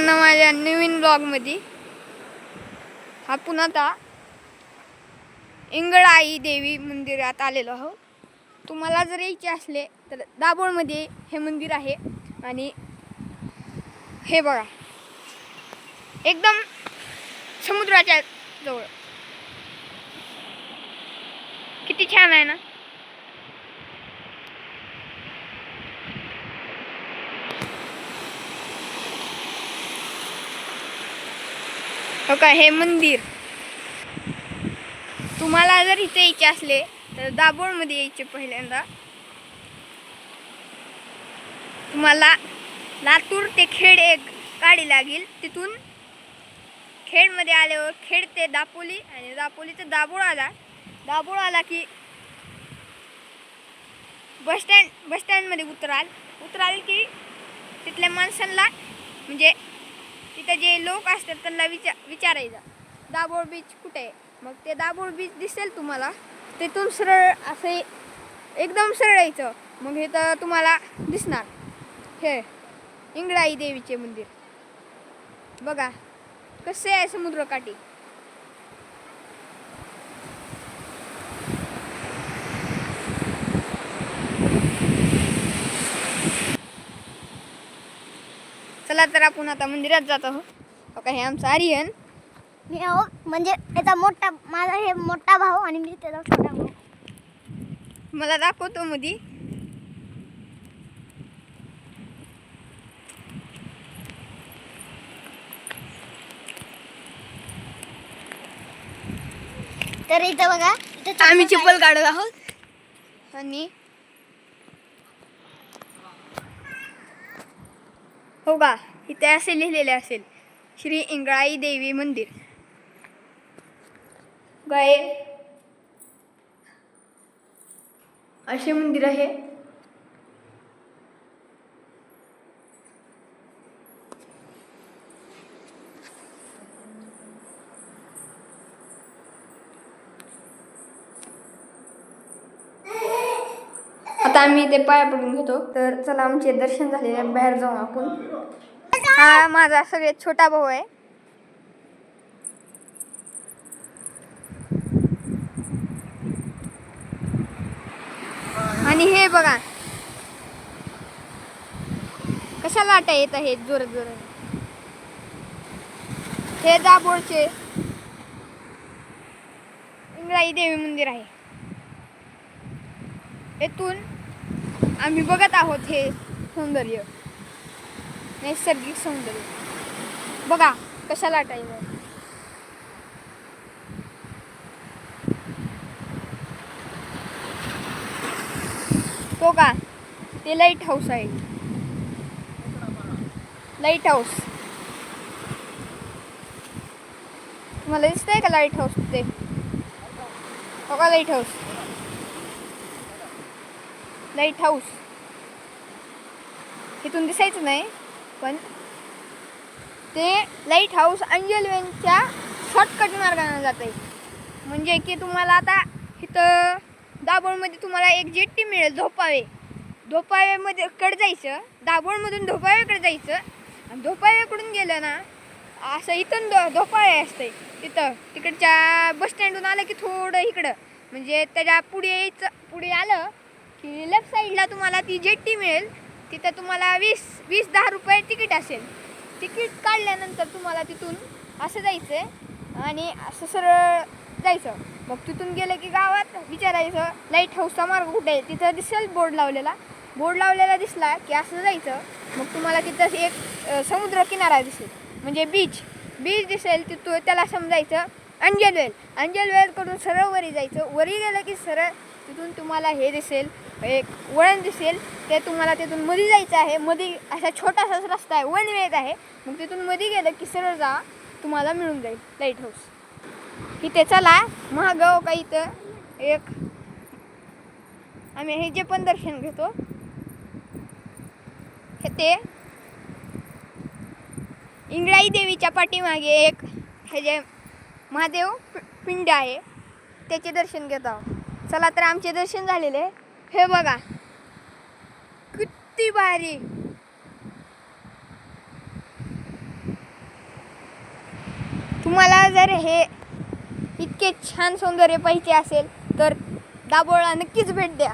सर्वांना माझ्या नवीन ब्लॉगमध्ये आपण आता इंगळाई देवी मंदिरात आलेलो आहोत तुम्हाला जर यायचे असले तर दाभोळमध्ये हे मंदिर आहे आणि हे बघा. एकदम समुद्राच्या जवळ. किती छान आहे ना? हो का हे मंदिर. तुम्हाला जर इथे यायचे असले तर दाभोळमध्ये यायचे पहिल्यांदा. तुम्हाला लातूर ते खेड एक गाडी लागेल. तिथून खेडमध्ये आल्यावर खेड ते दापोली आणि दापोली ते दाभोळ आला दाभोळ आला की बस स्टँड बस स्टँडमध्ये उतराल. उतराल की तिथल्या माणसांना म्हणजे तिथे जे लोक असतात त्यांना विचार विचारायचं दाभोळ बीच कुठे आहे? मग ते दाभोळ बीच दिसेल तुम्हाला. तिथून सरळ असे एकदम सरळ यायचं. मग हे तर तुम्हाला दिसणार. हे इंगळाई देवीचे मंदिर. बघा कसे आहे समुद्रकाठी. चला तर आपण आता मंदिरात जात आहोत. बघा हे आमचं आर्यन. मी अहो म्हणजे याचा मोठा माझा हे मोठा भाऊ आणि मी त्याचा छोटा भाऊ. मला दाखवतो मधी. तर इथं बघा इथं आम्ही चप्पल चिपल काढत आहोत. आणि हो का इथे असे लिहिलेले असेल. श्री इंगळाई देवी मंदिर. गाय असे मंदिर आहे. आता आम्ही ते पाया पडून घेतो. तर चला आमचे दर्शन झालेले आहे. बाहेर जाऊ आपण. हा माझा सगळ्यात छोटा भाऊ आहे. आणि हे बघा. कशा लाटा येत आहेत जोर जोर हे दाभोळचे. इंगळाई देवी मंदिर आहे. येथून आम्ही बघत आहोत हे सौंदर्य. नैसर्गिक सौंदर्य. बघा कशाला टाईम आहे. तो का? ते लाइट हाऊस आहे. लाइट हाऊस तुम्हाला दिसतंय का लाइट हाऊस ते? हो का लाइट हाऊस लाइट हाऊस इथून दिसायचं नाही पण ते लाइट हाऊस अंजलवेनच्या शॉर्टकट मार्गाने जात आहे म्हणजे की तुम्हाला आता इथं दाभोळमध्ये तुम्हाला एक जेट्टी मिळेल धोपावे. धोपावेमध्ये कडे जायचं दाभोळमधून धोपावेकडे जायचं आणि धोपावेकडून गेलं ना असं इथून धो धोपावे असते तिथं तिकडच्या बसस्टँडून आलं की थोडं इकडं. म्हणजे त्याच्या पुढे यायचं पुढे आलं की लेफ्ट साईडला तुम्हाला ती जेट्टी मिळेल तिथं तुम्हाला वीस वीस दहा रुपये तिकीट असेल. तिकीट काढल्यानंतर तुम्हाला तिथून असं जायचं आणि असं सरळ जायचं. मग तिथून गेलं की गावात विचारायचं लाइट हाऊसचा मार्ग कुठे आहे? तिथं दिसेल बोर्ड लावलेला. बोर्ड लावलेला दिसला की असं जायचं. मग तुम्हाला तिथं एक समुद्र किनारा दिसेल. म्हणजे बीच बीच दिसेल तिथं त्याला समजायचं अंजलवेल अंजलवेलकडून सरळ वरी जायचं. वरी गेलं की सरळ तिथून तुम्हाला हे दिसेल. म्हणजे एक वळण दिसेल ते तुम्हाला तिथून मध्ये जायचं आहे. मध्ये असा छोटासाच रस्ता आहे वन वेत आहे. मग तिथून मध्ये गेलं की सरळ जा तुम्हाला मिळून जाईल लाइट हाऊस इथे चला महागाव का इथं? एक. आम्ही हे जे पण दर्शन घेतो हे ते. इंगळाई देवीच्या पाठीमागे एक हे जे महादेव पि- पिंड आहे त्याचे दर्शन घेत आहोत. चला तर आमचे दर्शन झालेले. आहे. हे बघा. किती भारी. तुम्हाला जर हे इतके छान सौंदर्य पाहिजे असेल तर दाबोळा नक्कीच भेट द्या.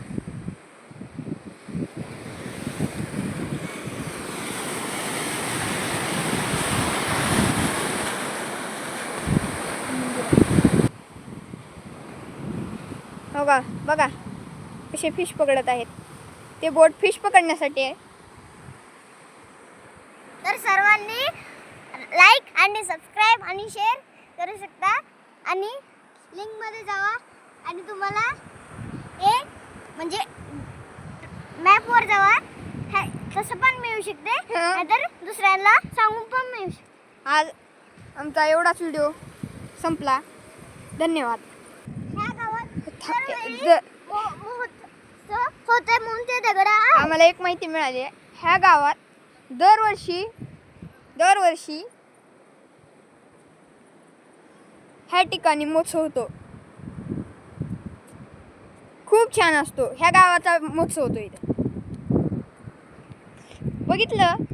हो का बघा. कसे फिश पकडत आहेत. ते बोट फिश पकडण्यासाठी आहे. तर सर्वांनी लाईक आणि सबस्क्राईब आणि शेअर करू शकता. आणि लिंकमध्ये जावा. आणि तुम्हाला एक म्हणजे मॅपवर जावा. हे- तसं पण मिळू शकते. हा. नाहीतर दुसऱ्यांना सांगून पण मिळू शकते आज आमचा एवढाच व्हिडिओ संपला. धन्यवाद ह्या गावात था- दरवेळी द- मो- महोत्सव होते म्हणून ते दगड आम्हाला एक माहिती मिळाली आहे. ह्या गावात दरवर्षी दरवर्षी ह्या ठिकाणी महोत्सव होतो. खूप छान असतो. ह्या गावाचा महोत्सव होतो इथे. बघितलं?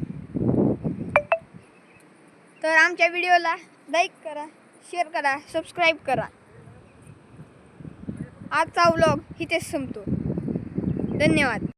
तर आमच्या व्हिडिओला लाईक करा शेअर करा सबस्क्राईब करा. आजचा व्लॉग इथेच संपतो. धन्यवाद.